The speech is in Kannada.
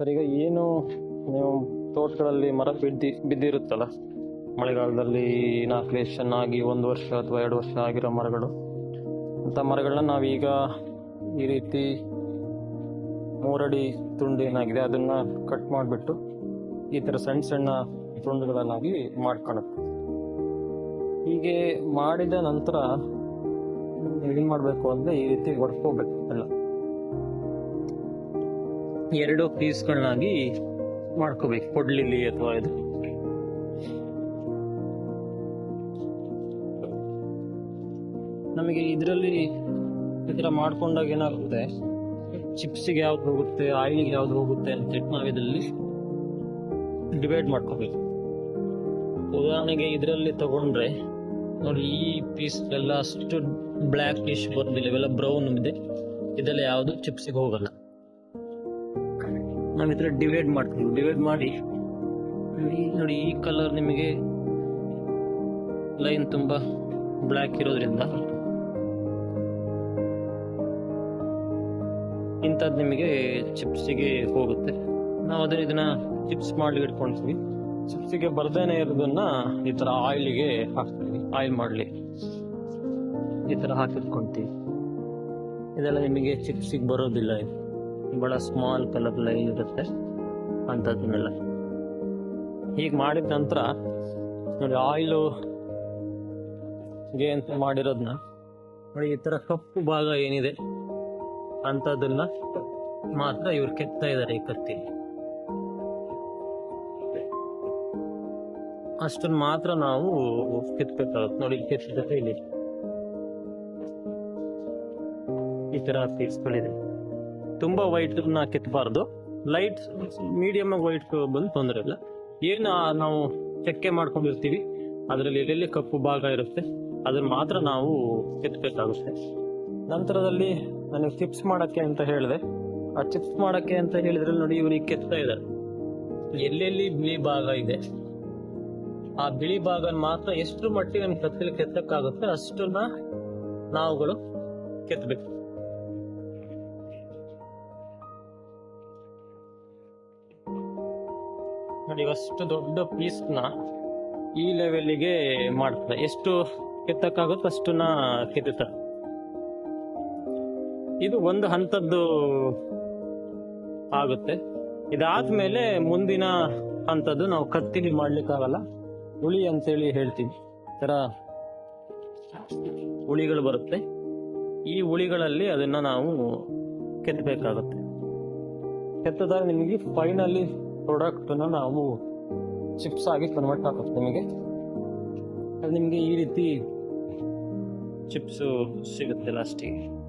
ಸರ್, ಈಗ ಏನು ನೀವು ತೋಟಗಳಲ್ಲಿ ಮರ ಬಿದ್ದಿ, ಬಿದ್ದಿರುತ್ತಲ್ಲ? ಮಳೆಗಾಲದಲ್ಲಿ ಇನಾಕ್ಲೇಷನ್ ಆಗಿ ಒಂದು ವರ್ಷ ಅಥವಾ ಎರಡು ವರ್ಷ ಆಗಿರೋ ಮರಗಳು. ಅಂಥ ಮರಗಳನ್ನ ನಾವೀಗ ಈ ರೀತಿ ಮೂರಡಿ ತುಂಡು ಏನಾಗಿದೆ, ಅದನ್ನ ಕಟ್ ಮಾಡಿಬಿಟ್ಟು ಈ ಥರ ಸಣ್ಣ ಸಣ್ಣ ತುಂಡುಗಳನ್ನಾಗಿ ಮಾಡ್ಕೊಳ್ಳುತ್ತೆ ಹೀಗೆ ಮಾಡಿದ ನಂತರ ಏನು ಮಾಡಬೇಕು ಅಂದರೆ ಈ ರೀತಿ ಒಡ್ಕೋಬೇಕು ಎಲ್ಲ. ಎರಡು ಪೀಸ್ಗಳನ್ನಾಗಿ ಮಾಡ್ಕೋಬೇಕು. ಕೊಡ್ಲಿಲಿ ಅಥವಾ ಇದು? ನಮಗೆ ಇದರಲ್ಲಿ ಈ ಥರ ಮಾಡ್ಕೊಂಡಾಗ ಏನಾಗುತ್ತೆ? ಚಿಪ್ಸಿಗೆ ಯಾವ್ದು ಹೋಗುತ್ತೆ ಆಯಿಲ್ಗೆ ಯಾವ್ದು ಹೋಗುತ್ತೆ ಅಂತ ನಾವು ಇದರಲ್ಲಿ ಡಿವೈಡ್ ಮಾಡ್ಕೋಬೇಕು. ಉದಾಹರಣೆಗೆ ಇದರಲ್ಲಿ ತಗೊಂಡ್ರೆ ನೋಡಿ ಈ ಪೀಸ್ ಎಲ್ಲ ಅಷ್ಟು ಬ್ಲ್ಯಾಕ್ ಡಿಶ್ ಬರೋದಿಲ್ಲ ಇವೆಲ್ಲ ಬ್ರೌನ್ ಇದೆ. ಇದೆಲ್ಲ ಯಾವುದು ಚಿಪ್ಸಿಗೆ ಹೋಗಲ್ಲ. ನಾವು ಈ ಥರ ಡಿವೈಡ್ ಮಾಡ್ತೀವಿ ಡಿವೈಡ್ ಮಾಡಿ ನೋಡಿ, ಈ ಕಲರ್ ನಿಮಗೆ ಲೈನ್ ತುಂಬ ಬ್ಲ್ಯಾಕ್ ಇರೋದ್ರಿಂದ ಇಂಥದ್ದು ನಿಮಗೆ ಚಿಪ್ಸಿಗೆ ಹೋಗುತ್ತೆ. ನಾವು ಅದನ್ನ ಇದನ್ನ ಚಿಪ್ಸ್ ಮಾಡಲಿ ಇಟ್ಕೊಳ್ತೀವಿ ಚಿಪ್ಸಿಗೆ ಬರ್ದೇನೆ ಇರೋದನ್ನ ಈ ಥರ ಆಯಿಲಿಗೆ ಹಾಕ್ತೀವಿ. ಆಯಿಲ್ ಮಾಡಲಿ. ಈ ಥರ ಹಾಕಿಟ್ಕೊಂತೀವಿ. ಇದೆಲ್ಲ ನಿಮಗೆ ಚಿಪ್ಸಿಗೆ ಬರೋದಿಲ್ಲ ಇದು. ಬಹಳ ಸ್ಮಾಲ್ ಕಲರ್ ಲೈನ್ ಇರುತ್ತೆ ಅಂಥದ್ದನ್ನೆಲ್ಲ ಹೀಗೆ ಮಾಡಿದ ನಂತರ ನೋಡಿ ಆಯಿಲು ಅಂತ ಮಾಡಿರೋದನ್ನ ನೋಡಿ ಈ ಥರ ಕಪ್ಪು ಭಾಗ ಏನಿದೆ ಅಂಥದ್ದನ್ನ ಮಾತ್ರ ಇವ್ರು ಕೆತ್ತಾ ಇದ್ದಾರೆ ಈ ಕತ್ತಿ. ಅಷ್ಟನ್ನು ಮಾತ್ರ ನಾವು ಕೆತ್ತಬೇಕಾಗುತ್ತೆ ನೋಡಿ ಕೆತ್ತಿದ್ರೆ ಇಲ್ಲಿ ಈ ಥರ ಪೀಸ್ಗಳಿದೆ ತುಂಬಾ ವೈಟ್ನ ಕೆತ್ತಬಾರ್ದು ಲೈಟ್ ಮೀಡಿಯಂ ವೈಟ್ ಬಂದು ತೊಂದರೆ ಇಲ್ಲ. ಏನು ನಾವು ಚಕ್ಕೆ ಮಾಡ್ಕೊಂಡಿರ್ತೀವಿ, ಅದರಲ್ಲಿ ಎಲ್ಲೆಲ್ಲಿ ಕಪ್ಪು ಭಾಗ ಇರುತ್ತೆ. ಅದನ್ನ ಮಾತ್ರ ನಾವು ಕೆತ್ತಬೇಕಾಗುತ್ತೆ ನಂತರದಲ್ಲಿ ನನಗೆ ಚಿಪ್ಸ್ ಮಾಡಕ್ಕೆ ಅಂತ ಹೇಳಿದೆ. ಆ ಚಿಪ್ಸ್ ಮಾಡಕ್ಕೆ ಅಂತ ಹೇಳಿದ್ರೆ ನೋಡಿ ಇವರಿಗೆ ಕೆತ್ತಾ ಇದ್ದಾರೆ ಎಲ್ಲೆಲ್ಲಿ ಬಿಳಿ ಭಾಗ ಇದೆ? ಆ ಬಿಳಿ ಭಾಗ ಮಾತ್ರ ಎಷ್ಟು ಮಟ್ಟಿಗೆ ನಮ್ಗೆ ಕತ್ತಲಿ ಕೆತ್ತಕ್ಕಾಗುತ್ತೆ ಅಷ್ಟನ್ನ ನಾವುಗಳು ಕೆತ್ತಬೇಕು ನೋಡಿ ಅಷ್ಟು ದೊಡ್ಡ ಪೀಸ್ನ ಈ ಲೆವೆಲ್ಗೆ ಮಾಡ್ತಾರೆ ಎಷ್ಟು ಕೆತ್ತಕ್ಕಾಗುತ್ತೋ ಅಷ್ಟನ್ನ ಕೆತ್ತುತ್ತಾರೆ ಇದು ಒಂದು ಹಂತದ್ದು ಆಗುತ್ತೆ. ಇದಾದ್ಮೇಲೆ ಮುಂದಿನ ಹಂತದ್ದು ನಾವು ಕತ್ತಿಲಿ ಮಾಡ್ಲಿಕ್ಕಾಗಲ್ಲ. ಹುಳಿ ಅಂತೇಳಿ ಹೇಳ್ತೀವಿ. ತರ ಹುಳಿಗಳು ಬರುತ್ತೆ. ಈ ಹುಳಿಗಳಲ್ಲಿ ಅದನ್ನ ನಾವು ಕೆತ್ತಬೇಕಾಗುತ್ತೆ. ಕೆತ್ತದಾಗ ನಿಮಗೆ ಫೈನಲಿ ಪ್ರಾಡಕ್ಟ್ ನಾವು ಚಿಪ್ಸ್ ಆಗಿ ಕನ್ವರ್ಟ್ ಆಗುತ್ತೆ ನಿಮಗೆ. ಅದು ನಿಮಗೆ ಈ ರೀತಿ ಚಿಪ್ಸು ಸಿಗುತ್ತೆ ಲಾಸ್ಟಿಗೆ